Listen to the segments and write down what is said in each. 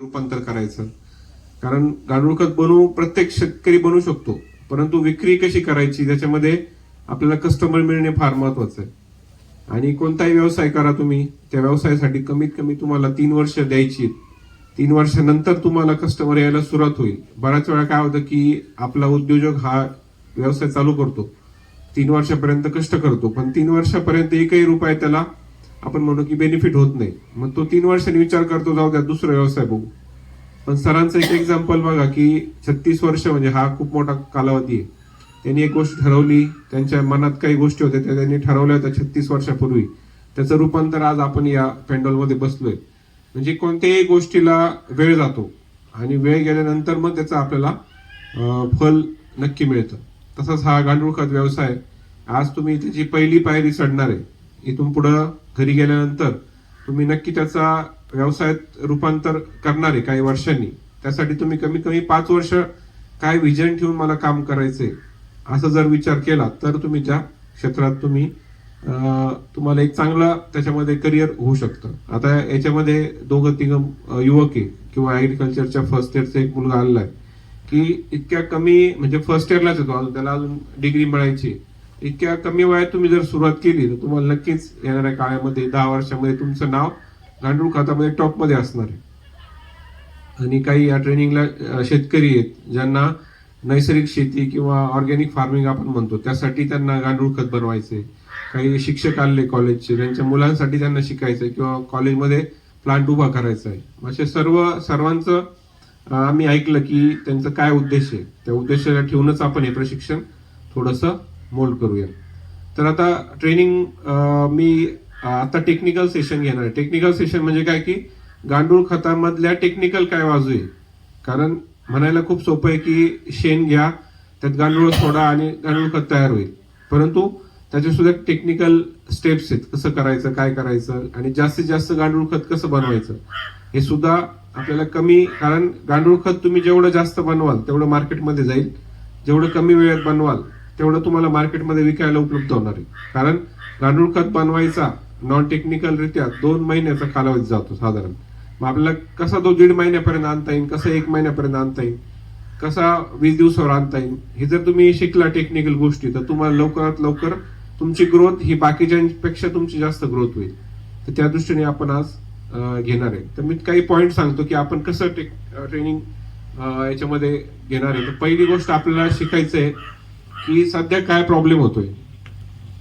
रूपांतर करायचं. कारण गांडूळ खत बनवू प्रत्येक शेतकरी बनवू शकतो. परंतु विक्री कशी करायची त्याच्यामध्ये आपल्याला कस्टमर मिळणे फार महत्वाचं आहे. आणि कोणताही व्यवसाय करा तुम्ही त्या व्यवसायासाठी कमीत कमी तुम्हाला तीन वर्ष द्यायची तीन वर्षानंतर तुम्हाला कस्टमर यायला सुरुवात होईल. बऱ्याच वेळा काय होतं की आपला उद्योजक हा व्यवसाय चालू करतो. तीन वर्षापर्यंत कष्ट करतो. पण तीन वर्षापर्यंत एकही रुपये त्याला आपण म्हणू की बेनिफिट होत नाही. मग तो तीन वर्षांनी विचार करतो जाऊ द्या दुसरा व्यवसाय बघू. पण सरांचं एक एक्झाम्पल बघा की छत्तीस वर्ष म्हणजे हा खूप मोठा कालावधी आहे. त्यांनी एक गोष्ट ठरवली त्यांच्या मनात काही गोष्टी होत्या त्या त्यांनी ठरवल्या होत्या छत्तीस वर्षापूर्वी. त्याचं रूपांतर आज आपण या पेंडॉलमध्ये बसलोय. म्हणजे कोणत्याही गोष्टीला वेळ जातो आणि वेळ गेल्यानंतर मग त्याचं आपल्याला फल नक्की मिळतं. तसंच हा गांडूळ खत व्यवसाय. आज तुम्ही त्याची पहिली पायरी चढणार आहे इथून पुढं घरी गेल्यानंतर तुम्ही नक्की त्याचा व्यवसायात रूपांतर करणार आहे काही वर्षांनी. त्यासाठी तुम्ही कमीत कमी पाच वर्ष काय विजन ठेवून मला काम करायचे असं जर विचार केला तर तुम्ही त्या क्षेत्रात तुम्ही तुम्हाला एक चांगला त्याच्यामध्ये करिअर होऊ शकतं. आता याच्यामध्ये दोघं तिघ युवक आहे किंवा ॲग्रिकल्चरच्या फर्स्ट इयरचा एक मुलगा आलेला आहे की इतक्या कमी म्हणजे फर्स्ट इयरलाच येतो अजून त्याला अजून डिग्री मिळायची इतक्या कमी वयात तुम्ही जर सुरुवात केली तर तुम्हाला नक्कीच येणाऱ्या काळामध्ये दहा वर्षामध्ये तुमचं नाव गांडूळ खातामध्ये टॉपमध्ये असणार आहे. आणि काही या ट्रेनिंगला शेतकरी आहेत ज्यांना नैसर्गिक शेती किंवा ऑर्गॅनिक फार्मिंग आपण म्हणतो त्यासाठी त्यांना गांडूळ खत बनवायचे काही शिक्षक आले कॉलेजचे त्यांच्या मुलांसाठी त्यांना शिकायचं आहे किंवा कॉलेजमध्ये प्लांट उभा करायचा आहे असे सर्व सर्वांचं आम्ही ऐकलं की त्यांचं काय उद्देश आहे? त्या उद्देशाला ठेवूनच आपण हे प्रशिक्षण थोडंसं मोल्ड करूया. तर आता ट्रेनिंग मी आता टेक्निकल सेशन घेणार आहे. टेक्निकल सेशन म्हणजे काय की गांडूळ खतामधल्या टेक्निकल काय बाजू आहे? कारण म्हणायला खूप सोपं आहे की शेण घ्या त्यात गांडूळ सोडा आणि गांडूळ खत तयार होईल. परंतु त्याचे सुद्धा टेक्निकल स्टेप्स आहेत. कसं करायचं काय करायचं आणि जास्तीत जास्त गांडूळ खत कसं बनवायचं? हे सुद्धा आपल्याला कमी कारण गांडूळ खत तुम्ही जेवढं जास्त बनवाल तेवढं मार्केटमध्ये जाईल. जेवढं कमी वेळेत बनवाल तेवढं तुम्हाला मार्केटमध्ये विकायला उपलब्ध होणार आहे. कारण गांडूळ खत बनवायचा नॉन टेक्निकल रित्या दोन महिन्याचा कालावधी जातो साधारण. मग आपल्याला कसा तो दीड महिन्यापर्यंत आणता येईल कसा एक महिन्यापर्यंत आणता येईल कसा वीस दिवसावर आणता येईल हे जर तुम्ही शिकला टेक्निकल गोष्टी तर तुम्हाला लवकरात लवकर तुमची ग्रोथ ही बाकीच्यांपेक्षा तुमची जास्त ग्रोथ होईल. तर त्या दृष्टीने आपण आज घेणार आहे. तर मी काही पॉईंट सांगतो की आपण कसं टेक ट्रेनिंग याच्यामध्ये घेणार आहे. तर पहिली गोष्ट आपल्याला शिकायचं आहे की सध्या काय प्रॉब्लेम होतोय?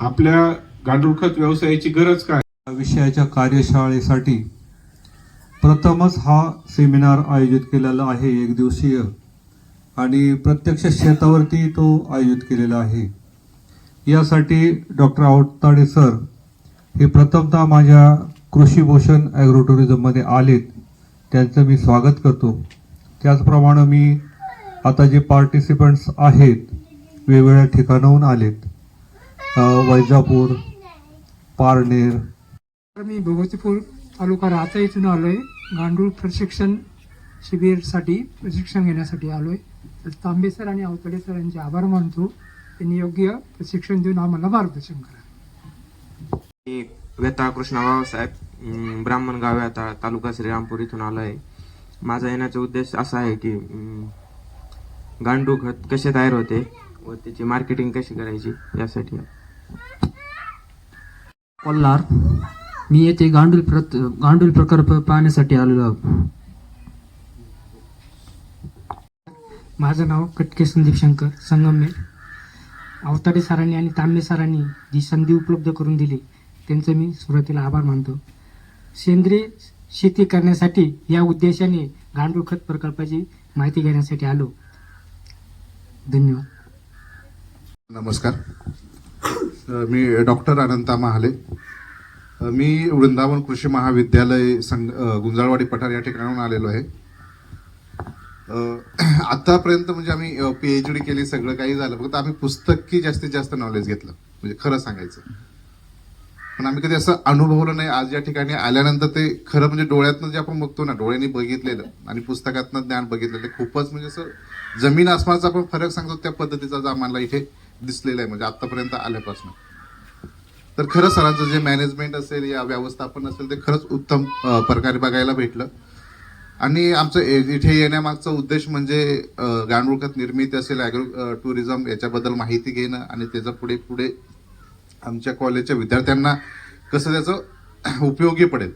आपल्या गांडूळ खत व्यवसायाची गरज काय? विषयाच्या कार्यशाळेसाठी प्रथमच हा सेमिनार आयोजित केलेला आहे एक दिवसीय आणि प्रत्यक्ष शेतावरती तो आयोजित केलेला आहे. यासाठी डॉक्टर आवताडे सर हे प्रथमतः माझ्या कृषी भूषण ॲग्रो टुरिझममध्ये आलेत. त्यांचं मी स्वागत करतो. त्याचप्रमाणे मी आता जे पार्टिसिपंट्स आहेत वेगवेगळ्या ठिकाणाहून आलेत. अ, वैजापूर पारनेर. तर मी भगवतीपूर तालुका राहता इथून आलोय. गांडूळ प्रशिक्षण शिबिरसाठी प्रशिक्षण घेण्यासाठी आलोय. तर तांबे सर आणि अवतडे सर यांचे आभार मानतो. त्यांनी योग्य प्रशिक्षण देऊन आम्हाला मार्गदर्शन करा. मी व्यता कृष्णा साहेब अं, ब्राह्मणगाव व्यता तालुका श्रीरामपूर इथून आलो आहे माझा येण्याचा उद्देश असा आहे की गांडूळ खत कसे तयार होते व त्याची मार्केटिंग कशी करायची यासाठी. कोल्हार मी येथे गांडूल प्रत गांडूल प्रकल्प पाहण्यासाठी आलेलो आहोत माझं नाव कटके संदीप शंकर संगमनेर. अवताडे सरांनी आणि तांबे सरांनी जी संधी उपलब्ध करून दिली त्यांचं मी सुरुवातीला आभार मानतो. सेंद्रिय शेती करण्यासाठी या उद्देशाने गांडूळ खत प्रकल्पाची माहिती घेण्यासाठी आलो. धन्यवाद. नमस्कार. मी डॉक्टर अनंता महाले. मी वृंदावन कृषी महाविद्यालय संग गुंजाळवाडी पठार या ठिकाणाहून आलेलो आहे. आत्तापर्यंत आतापर्यंत म्हणजे आम्ही पी एच डी केली सगळं काही झालं. फक्त आम्ही पुस्तकी जास्तीत जास्त नॉलेज घेतलं. म्हणजे खरं सांगायचं. पण आम्ही कधी असं अनुभवलं नाही. आज या ठिकाणी आल्यानंतर ते खरं म्हणजे डोळ्यातनं जे आपण बघतो ना डोळ्यांनी बघितलेलं आणि पुस्तकातनं ज्ञान बघितलेलं खूपच म्हणजे असं जमीन आसमानचा आपण फरक सांगतो त्या पद्धतीचा आम्हाला इथे दिसलेलं आहे म्हणजे आतापर्यंत आल्यापासून. तर खरं सरांचं जे मॅनेजमेंट असेल या व्यवस्थापन असेल ते खरंच उत्तम प्रकारे बघायला भेटलं. आणि आमचं इथे येण्यामागचा उद्देश म्हणजे गांडूळखत निर्मिती असेल ॲग्रो टुरिझम याच्याबद्दल माहिती घेणं आणि त्याचा पुढे पुढे आमच्या कॉलेजच्या विद्यार्थ्यांना कसं त्याचं उपयोगी पडेल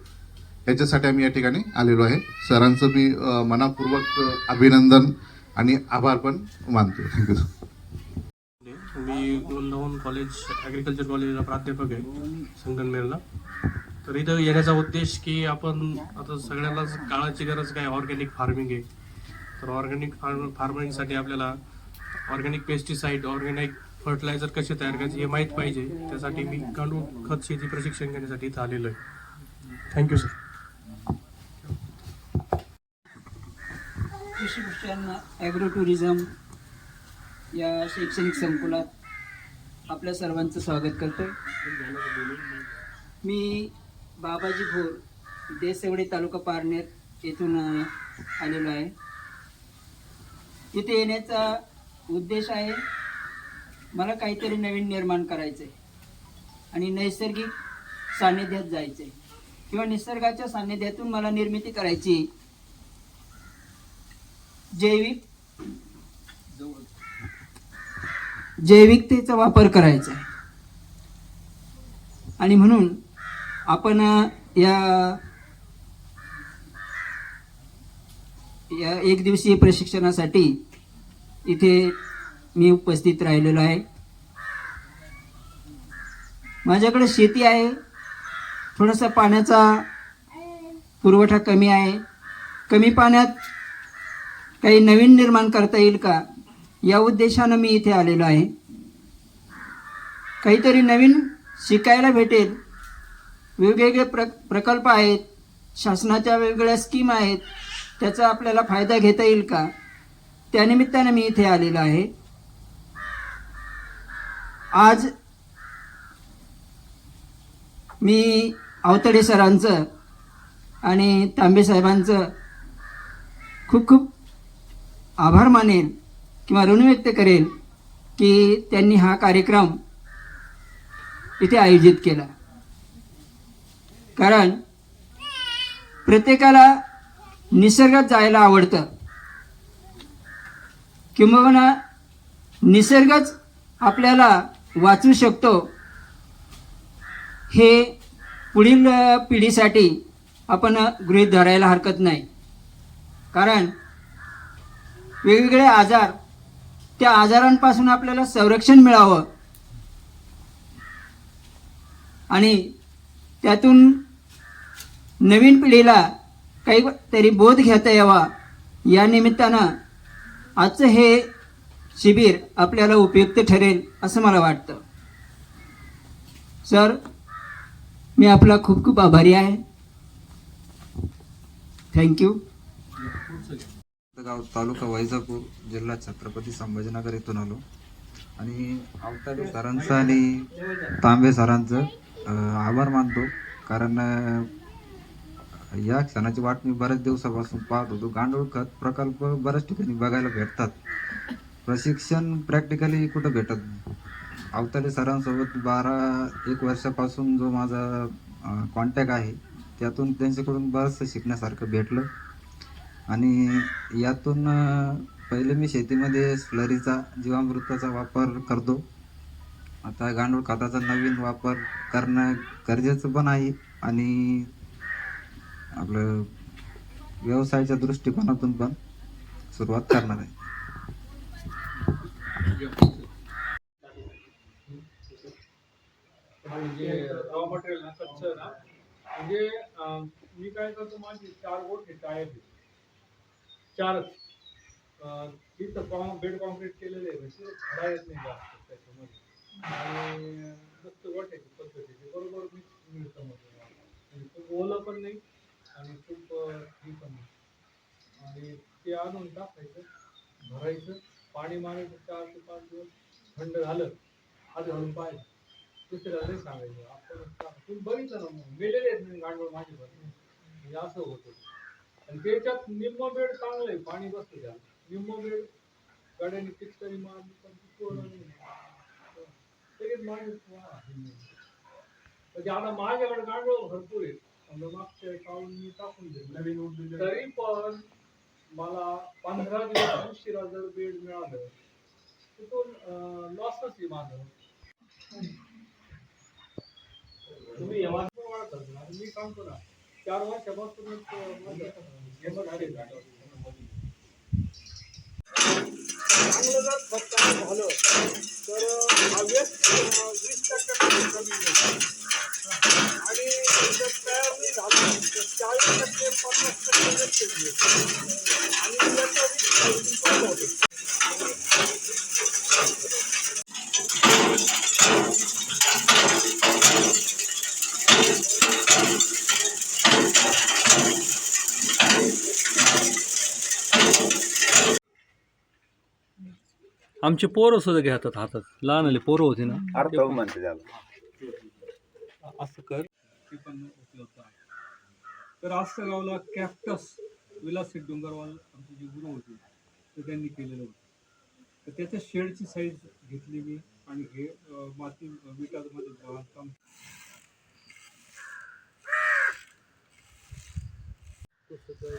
याच्यासाठी आम्ही या ठिकाणी आलेलो आहे. सरांचं मी मनापूर्वक अभिनंदन आणि आभार पण मानतो. Thank you. Me Vrindavan college agriculture कॉलेजला प्राध्यापक आहे संगनमेरला तर इथं येण्याचा उद्देश की आपण आता सगळ्यांनाच काळाची गरज काय? ऑर्गॅनिक फार्मिंग आहे. तर ऑर्गॅनिक फार्म फार्मिंगसाठी आपल्याला ऑर्गॅनिक पेस्टिसाईड ऑर्गॅनिक फर्टिलायझर कसे तयार करायचे हे माहीत पाहिजे. त्यासाठी मी गांडूळ खत शेती प्रशिक्षण घेण्यासाठी इथं आलेलो आहे. थँक्यू सर कृषी ॲग्रो टुरिझम या शैक्षणिक संकुलात आपल्या सर्वांचं स्वागत करतो मी बाबाजी भोर देसवडे तालुका पारनेर येथून आलेलो आहे. इथे येण्याचा उद्देश आहे मला काहीतरी नवीन निर्माण करायचं आहे आणि नैसर्गिक सान्निध्यात जायचं आहे किंवा निसर्गाच्या सान्निध्यातून मला निर्मिती करायची जैविक जैविकतेचा वापर करायचा आहे. आणि म्हणून आपण या या एक दिवसीय प्रशिक्षणासाठी इथे मी उपस्थित राहिलेलो आहे. माझ्याकडे शेती आहे. थोडासा पाण्याचा पुरवठा कमी आहे. कमी पाण्यात काही नवीन निर्माण करता येईल का? या उद्देशानं मी इथे आलेलो आहे. काहीतरी नवीन शिकायला भेटेल. वेगवेगळे प्र प्रकल्प आहेत. शासनाच्या वेगवेगळ्या स्कीम आहेत. त्याचा आपल्याला फायदा घेता येईल का? त्यानिमित्तानं मी इथे आलेलो आहे. आज मी अवतडे सरांचं आणि तांबे साहेबांचं खूप खूप आभार मानेल किंवा ऋण व्यक्त करेल की त्यांनी हा कार्यक्रम इथे आयोजित केला. कारण प्रत्येकाला निसर्गात जायला आवडतं. किंबहुना निसर्गच आपल्याला वाचू शकतो हे पुढील पिढीसाठी आपण गृहित गृहीत धरायला हरकत नाही. कारण वेगवेगळे आजार त्या आजारांपासून आपल्याला संरक्षण मिळावं. आणि त्यातून नवीन पिढीला काही तरी बोध घेता यावा. या निमित्तानं आजचं हे शिबिर आपल्याला उपयुक्त ठरेल असं मला वाटतं. सर मी आपला खूप खूप आभारी आहे. थँक्यू गाव तालुका वैजापूर जिल्हा छत्रपती संभाजीनगर येथून आलो. आणि अवताडे सरांचं आणि तांबे सरांचं आभार मानतो. कारण या क्षणाची वाट मी बऱ्याच दिवसापासून पाहत होतो. गांडूळ खत प्रकल्प बऱ्याच ठिकाणी बघायला भेटतात. प्रशिक्षण प्रॅक्टिकली कुठं भेटत अवताडे सरांसोबत बारा एक वर्षापासून जो माझा कॉन्टॅक्ट आहे त्यातून त्यांच्याकडून बरंचसं शिकण्यासारखं भेटलं. आणि यातून पहिले मी शेतीमध्ये स्लरीचा जीवामृताचा वापर करतो. आता गांडूळ खताचा नवीन वापर करणं गरजेचं पण आहे आणि आपलं व्यवसायाच्या दृष्टिकोनातून पण सुरुवात करणार आहे. म्हणजे, म्हणजे मी काय करतो माझी चार बोट आहे टायर चारच तिथं कॉन बेड कॉन्क्रीट केलेलं आहे म्हणजे खडा येत नाही जास्त त्याच्यामध्ये. आणि फक्त वाटायची पद्धतीची बरोबर मी मिळतं म्हणजे मग खूप ओलं पण नाही आणि खूप हे पण नाही. आणि ते आणून टाकायचं भरायचं पाणी मारायचं चार ते पाच दिवस थंड झालं आज घालून पाहायचं दुसऱ्याला नाही सांगायचं आपण तुम्ही बघितलं ना मग मेलेले आहेत मी गांडवळ माझे पण म्हणजे असं होतं. आणि त्याच्यात निम्म बेड चांगलं आहे पाणी बसतं त्याला. निम्म बेड गाड्याने किचकरी मारली पण ती नाही. लगेच माणूस वा. म्हणजे आता माझ्याकडे गांडवळ भरपूर आहे समजा मागच्या काळून मी टाकून दिले नवीन उद्योग तरी पण मला पंधरा दिवस उशिरा जर बेड मिळालं तर तो लॉसच आहे माझं. तुम्ही एवढं पण वाढत असाल. आणि मी सांगतो ना. चार वर्षापासूनच अं, माझं हे बघ चांगलं जर खत झालं तर अं, हा वेस्ट वीस टक्के कमी होईल. आणि जर तयार नाही झालं तर चाळीस टक्के पन्नास टक्के वेस्टेज होईल. आणि याचा रिसायकलिंग पण होते आमचे पोरं सुद्धा घेतात हातात. लहान आले पोरं होते ना. असं कर. ते पण उपलब्ध आहे तर आस्तगावला कॅक्टस विलासित डोंगरवाल आमचे जे गुरु होते ते त्यांनी केलेलं होतं. तर त्याच्या शेडची साईज घेतली मी आणि हे माती विटामध्ये बांधकाम तो सगळं